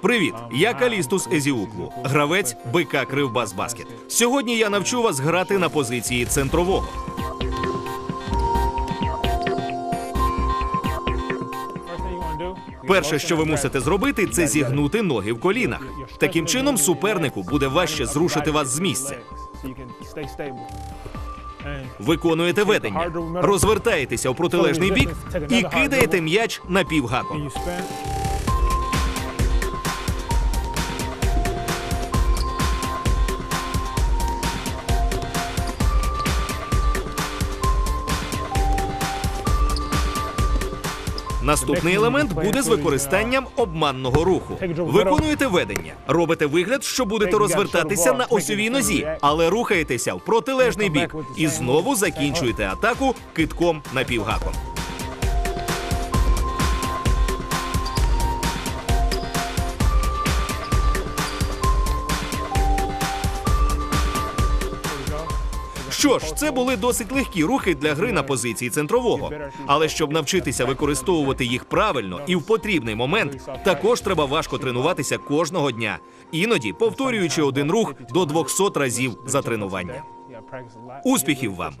Привіт, я Калістус Езіуклу, гравець БК Кривбас Баскет. Сьогодні я навчу вас грати на позиції центрового. Перше, що ви мусите зробити, це зігнути ноги в колінах. Таким чином, супернику буде важче зрушити вас з місця. Виконуєте ведення, розвертаєтеся у протилежний бік і кидаєте м'яч напівгаком. Наступний елемент буде з використанням обманного руху. Виконуєте ведення, робите вигляд, що будете розвертатися на осьовій нозі, але рухаєтеся в протилежний бік і знову закінчуєте атаку китком напівгаком. Що ж, це були досить легкі рухи для гри на позиції центрового. Але щоб навчитися використовувати їх правильно і в потрібний момент, також треба важко тренуватися кожного дня, іноді повторюючи один рух до 200 разів за тренування. Успіхів вам!